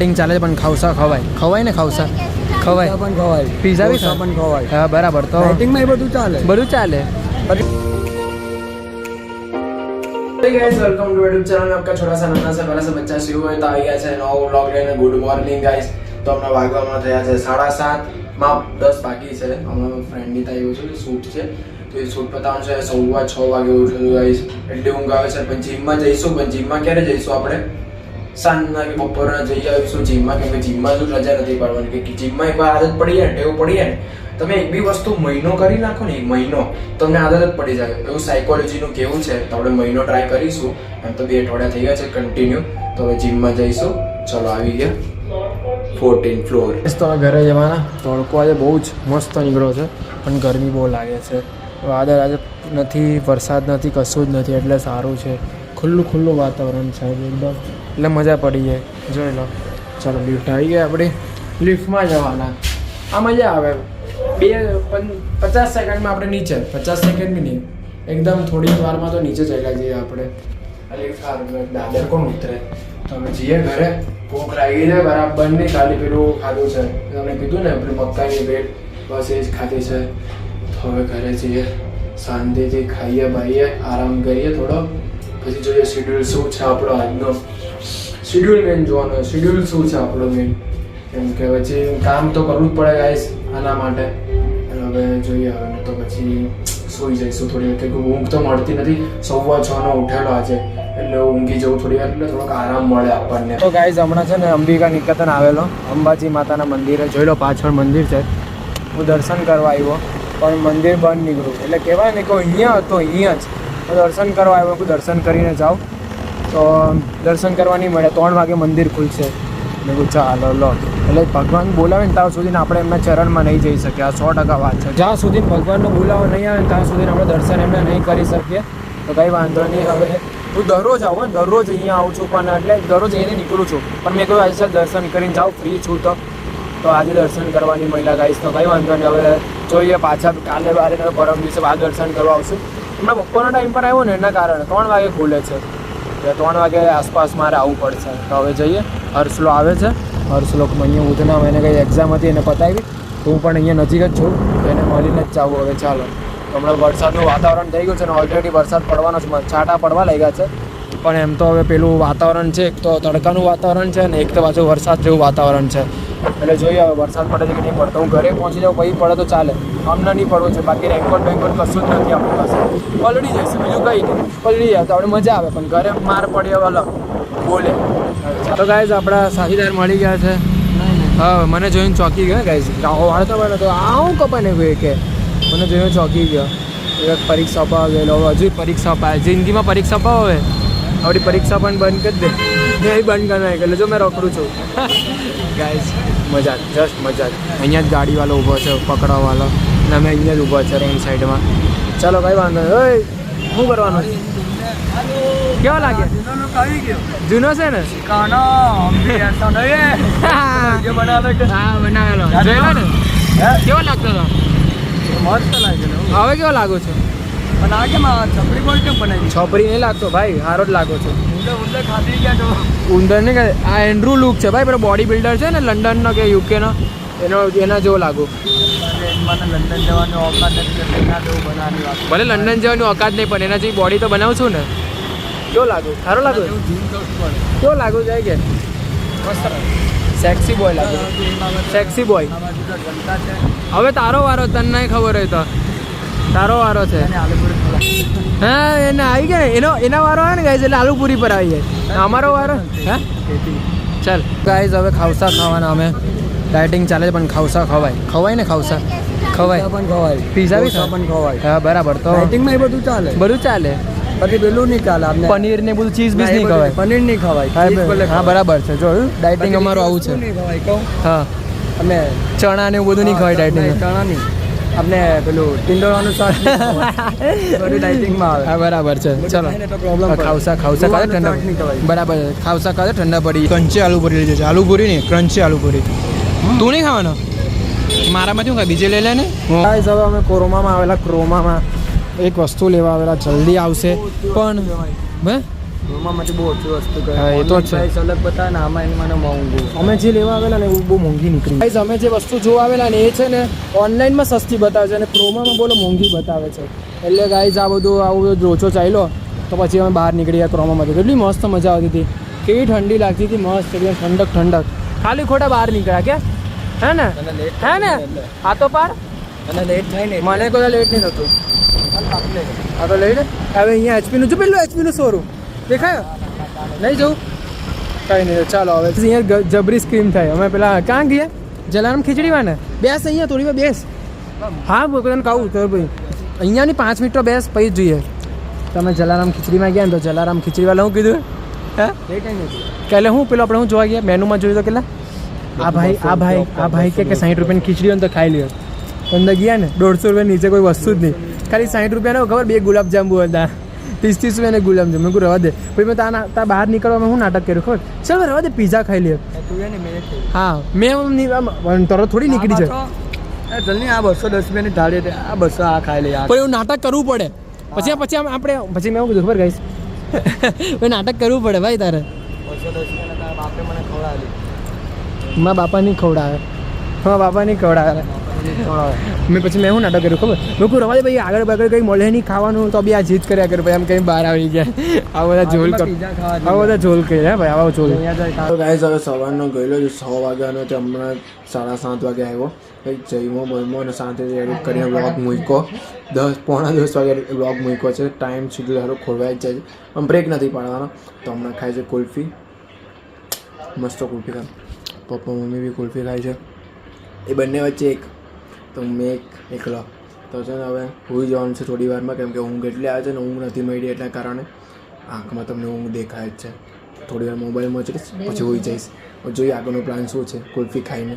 Fitting ચાલે છે પણ ખાવસા ખવાય ખવાય ને ખાવસા ખવાય પણ ખવાય પીઝા બી પણ ખવાય હા બરાબર તો ફિટિંગમાં એ બધું ચાલે બધું ચાલે વેલકમ ટુ યુટ્યુબ ચેનલ આપકા છોટા સા નાના સા બડા સા બચ્ચા શિવ હોય તો આવી ગયા છે નવો વ્લોગ લઈને ગુડ મોર્નિંગ ગાઈસ તો હમણાં વાગવામાં થયા છે સાડા સાત માં દસ બાકી છે હમણાં ફ્રેન્ડની ત્યાં એવું છે કે શૂટ છે તો એ શૂટ પતાવવાનું છે સવા છ વાગે ઉઠું ગાઈશ એટલે ઊંઘ આવે છે પણ જીમમાં જઈશું પણ જીમમાં ક્યારે જઈશું આપણે સાંજના કે બપોરના જઈ આવીશું જીમમાં, કેમ કે જીમમાં શું રજા નથી પાડવાની કે જીમમાં એકવાર આદત પડી જાય ટેવ પડી જાય તમે એક બી વસ્તુ મહિનો કરી નાખો ને એક મહિનો તમને આદત જ પડી જાય. એવું સાયકોલોજીનું કેવું છે, તો આપણે મહિનો ટ્રાય કરીશું, એમ તો બે અઠવાડિયા થઈ ગયા છે કન્ટિન્યુ તો હવે જીમમાં જઈશું. ચલો, આવી ગયા. ફોર્ટીન ફ્લોર તો ઘરે જવાના. તડકો આજે બહુ જ મસ્ત નીકળ્યો છે, પણ ગરમી બહુ લાગે છે. વાદળ આજે નથી, વરસાદ નથી, કશું જ નથી, એટલે સારું છે. ખુલ્લું ખુલ્લું વાતાવરણ છે એકદમ. એટલે મજા પડી જાય. જોઈ લો. ચાલો લિફ્ટ આવી ગયા આપણે. લિફ્ટમાં જવાના. આ મજા આવે. બે પચાસ સેકન્ડમાં આપણે નીચે. પચાસ સેકન્ડ બી નહીં. એકદમ થોડી વારમાં તો નીચે ચાલ્યા જઈએ આપણે. લિફ્ટ સારું દાદર કોણ ઉતરે? તો અમે જઈએ ઘરે. ભૂખ લાગી છે બરાબર. ને ખાલી પેલું ખાધું છે. તમને કીધું ને પેલું મકાઈની ભેટ બસ એ જ ખાધી છે. તો હવે ઘરે જઈએ. શાંતિથી ખાઈએ બાઈએ આરામ કરીએ થોડો. પછી જોઈએ શેડ્યુલ શું છે આપણો આજનો? શેડ્યુલ મેન જોવાનો, શેડ્યુલ શું છે આપણો મેન કેમ કે પછી કામ તો કરવું જ પડે ગાઈસ આના માટે. હવે જોઈએ, હવે તો પછી સૂઈ જઈશું થોડી વાર કે ઊંઘ તો મળતી નથી. સવા છ નો ઉઠેલો આજે, એટલે ઊંઘી જવું થોડી વાર, એટલે થોડોક આરામ મળે આપણને. તો ગાઈસ હમણાં છે ને અંબિકા નિકેતન આવેલો, અંબાજી માતાના મંદિરે જોઈ લો, પાછળ મંદિર છે. હું દર્શન કરવા આવ્યો, પણ મંદિર બંધ નીકળ્યું એટલે કહેવાય ને કે અહીંયા હતો, અહીંયા જ. તો દર્શન કરવા આવ્યો હું દર્શન કરીને જાઉં તો દર્શન કરવા નહીં મળે ત્રણ વાગે મંદિર ખુલશે. મેં કહું ચાલો લો એટલે ભગવાન બોલાવે ને ત્યાં સુધી આપણે એમના ચરણમાં નહીં જઈ શકીએ. આ સો ટકા વાત છે. જ્યાં સુધી ભગવાનનો બોલાવો નહીં આવે ત્યાં સુધી આપણે દર્શન એમને નહીં કરી શકીએ, તો કંઈ વાંધો નહીં. હવે હું દરરોજ આવું ને દરરોજ અહીંયા આવું છું પણ એટલે દરરોજ અહીંયાથી નીકળું છું. પણ મેં કહ્યું આજે દર્શન કરીને જાઉં ફ્રી છું તો. તો આજે દર્શન કરવાની મહિલા ગાઈશ તો કંઈ વાંધો નહીં. હવે જોઈએ પાછા કાલે બારે પરમ દિવસે આ દર્શન કરવા આવશું. હમણાં બપોરના ટાઈમ પર આવ્યો ને એના કારણે ત્રણ વાગે ખુલે છે. એટલે ત્રણ વાગે આસપાસ મારે આવવું પડશે. તો હવે જઈએ. હર્ષલો આવે છે. હર્ષલો અહીંયા ઉધના એને કંઈ એક્ઝામ હતી એને પતાવી. હું પણ અહીંયા નજીક જ છું. એને મળીને જ જાવું હવે, ચાલો. હમણાં વરસાદનું વાતાવરણ થઈ ગયું છે અને ઓલરેડી વરસાદ પડવાનો છે, છાંટા પડવા લાગ્યા છે. પણ એમ તો હવે પેલું વાતાવરણ છે, એક તો તડકાનું વાતાવરણ છે ને, એક તો પાછું વરસાદ જેવું વાતાવરણ છે. એટલે જોઈએ હવે વરસાદ પડે છે કે નહીં પડતો. હું ઘરે પહોંચી જાઉં પછી પડે તો ચાલે. અમને નહીં પડવું છે. બાકી રેનકોટ બેનકોટ કશું જ નથી આપણી પાસે. પલળી જશે બીજું કંઈ નહીં. પલળી જાય તો આપણે મજા આવે, પણ ઘરે માર પડે હવે અલગ. બોલે. તો ગાઈઝ આપણા સાથીદાર મળી ગયા છે. હા, મને જોઈને ચોકી ગયા ગાઈઝ વાળતો મને તો આવું કપાને કોઈ કે. મને જોઈને ચોકી ગયો. એક પરીક્ષા ગયેલો હજુ પરીક્ષા અપાય. જિંદગીમાં પરીક્ષા અપાવે. આપણી પરીક્ષા પણ બંધ કરી દે. એ બંધ કરી નાખે એટલે જો મેં રોકડું છું. ગાઈસ મજાક જસ્ટ મજાક અહીંયા જ ગાડીવાળો ઊભો છે પકડવાવાળો. અને અમે અહીંયા જ ઊભા છે રેન સાઈડમાં ચાલો કઈ વાંધો નહીં. ઓય શું કરવાનું? કેવો લાગે? જૂનો છે ને? બનાવેલો. કેવો લાગતો હતો? હવે કેવો લાગુ છું? છોપરી નહીં લાગતો ભાઈ સારો જ લાગો છો. ઉંદર ને કે આ એન્ડ્રુ લુક છે ભાઈ પેલો બોડી બિલ્ડર છે ને લંડનનો કે યુકેનો એનો એના જેવો લાગુ. લંડન જવાનું ઓકાત નથી ના ભલે લંડન જવાની ઓકાત નહીં પણ એના જેવી બોડી તો બનાવું છું ને. કેવો લાગુ? સારો લાગુ? કેવો લાગુ જાય કે? સેક્સી બોય લાગુ. સેક્સી બોય હવે તારો વારો તને નહીં ખબર હોય તો. તારો વારો છે. હા એને આવી ગયા ને. એનો એના વારો આવે ને ગાઈઝ એટલે આલુપુરી પર આવી જાય. અમારો વારો? હા? ચાલ. ગાઈઝ હવે ખાવસા ખાવાના અમે. ડાયટિંગ ચાલે છે પણ ખાવસા ખવાય. ખવાય ને ખાવસા? ખવાય. પણ ખવાય. પીઝા બી પણ ખવાય. હા બરાબર. તો ડાયટિંગમાં એ બધું ચાલે. બધું ચાલે. પછી પેલું નહીં ચાલે આપણે પનીર ને બધું ચીઝ બીઝ નહીં ખવાય. પનીર નહીં ખવાય. હા. બરાબર છે. જોયું ડાયટિંગ અમારું આવું છે. હા. અમે ચણા ને એવું બધું નહીં ખવાય ડાયટિંગ ચણા નહીં. આપણે પેલું ટિંડોળવાનું. આવે. બરાબર છે. ચલો. ખાવસા ખાવસા નહીં ઠંડા બરાબર છે. ખાવસા કાલે ઠંડા પડી. ક્રંચી આલુ પૂરી લીધી છે. આલુ પૂરી નહીં ક્રંચી આલુ પૂરી તું નહીં ખાવાનો? મારામાં શું ખાય? બીજે લઈ લે ને? ગાઈસ હવે અમે કોરોમામાં આવેલા ક્રોમામાં. એક વસ્તુ લેવા આવેલા જલ્દી આવશે. પણ હે? ક્રોમામાંથી બહુ ઓછી વસ્તુ કરે એ તો છે. પ્રાઇસ અલગ બતાવે ને આમાં એની મને મોંઘું. અમે જે લેવા આવેલા ને એવું બહુ મોંઘી નીકળી. ગાઈઝ અમે જે વસ્તુ જોવા આવેલા ને એ છે ને ઓનલાઈનમાં સસ્તી બતાવે છે અને ક્રોમામાં બોલો મોંઘી બતાવે છે. એટલે ગાઈઝ આ બધું આવું બધું લોચો ચાલ્યો. તો પછી અમે બહાર નીકળી ગયા ક્રોમામાંથી કેટલી મસ્ત મજા આવતી હતી. કેવી ઠંડી લાગતી હતી મસ્ત એકદમ ઠંડક ઠંડક. ખાલી ખોટા બહાર નીકળ્યા કે? હે ને? લેટ હે ને? આ તો પાર? અને લેટ થાય ને મને કોઈ લેટ નહીં થતું. આ તો હવે અહીંયા એચપીનું જો પેલું એચપીનું શોરૂમ દેખાયો? લઈ જવું કંઈ નહીં ચાલો હવે. અહીંયા જબરી સ્ક્રીમ થાય. અમે પેલા ક્યાં ગયા? જલારામ ખીચડી વાને. બેસ અહીંયા થોડી વાર બેસ. હા તને કહું તો ભાઈ અહીંયાની પાંચ મિનિટ બેસ પછી જોઈએ. તમે જલારામ ખીચડીમાં ગયા ને તો જલારામ ખીચડીવાલા હું કીધું? હે? લેટ થાય નથી. કે એટલે હું પેલો આપણે હું જોવા ગયા? મેનુમાં જોયું તો કેટલા? આ ભાઈ આ ભાઈ આ ભાઈ કે કે સાઠ રૂપિયાની ખીચડી હોય ને તો ખાઈ લ્યો. અંદર ગયા ને દોઢસો રૂપિયા નીચે કોઈ વસ્તુ જ નહીં. ખાલી સાઠ રૂપિયાનો ખબર બે ગુલાબજાંબુ હતા. ત્રીસ ત્રીસ રૂપિયાને ગુલાબજાંબુ મેં કહું રવા દે. પછી મેં તાના તા બહાર નીકળવામાં હું નાટક કર્યું ખબર? ચાલ રવા દે પીઝા ખાઈ લે. હા મેં તરત થોડી નીકળી છે જલ્દી આ બસો દસ રૂપિયાની થાળી આ બસો આ ખાઈ લે પણ એવું નાટક કરવું પડે. પછી પછી આપણે પછી મેં એવું કીધું ખબર ગાઈશ નાટક કરવું પડે ભાઈ તારે. મારા બાપા નહીં ખવડાવે મારા બાપા નહીં ખવડાવે ખવડાવે. મેં પછી મેં હું નાટક કર્યું ખબર? લોકો રવા દે ભાઈ આગળ બાગળ કંઈ મળે નહીં ખાવાનું તો બી આ જીત કર્યા કરે ભાઈ આમ કંઈ બહાર આવી ગયા. આ બધા ઝોલ કર આ બધા ઝોલ કરી હે ભાઈ આવા ઝોલ. તો ગાઈઝ હવે સવારનો ગયેલો છે છ વાગ્યાનો તે હમણાં સાડા સાત વાગે આવ્યો. કંઈક જઈમો બમો અને સાંજે એડિટ કરીને બ્લોગ મૂક્યો. દસ પોણા દસ વાગે બ્લોગ મૂક્યો છે. ટાઈમ સુધી હારો ખોરવાઈ જ જાય છે. પણ બ્રેક નથી પાડવાનો. તો હમણાં ખાય છે કુલ્ફી. મસ્ત કુલ્ફી ખાય. પપ્પા મમ્મી બી કુલ્ફી ખાય છે. એ બંને વચ્ચે એક તો મેં એક એકલો. તો છે ને હવે હોઈ જવાનું છે થોડી વારમાં કેમ કે ઊંઘ એટલી આવે છે ને ઊંઘ નથી મળી એટલા કારણે આંખમાં તમને ઊંઘ દેખાય જ છે. થોડી વાર મોબાઈલમાં ચડીશ પછી હોઈ જઈશ. જોઈએ આગળનો પ્લાન શું છે કુલ્ફી ખાઈને.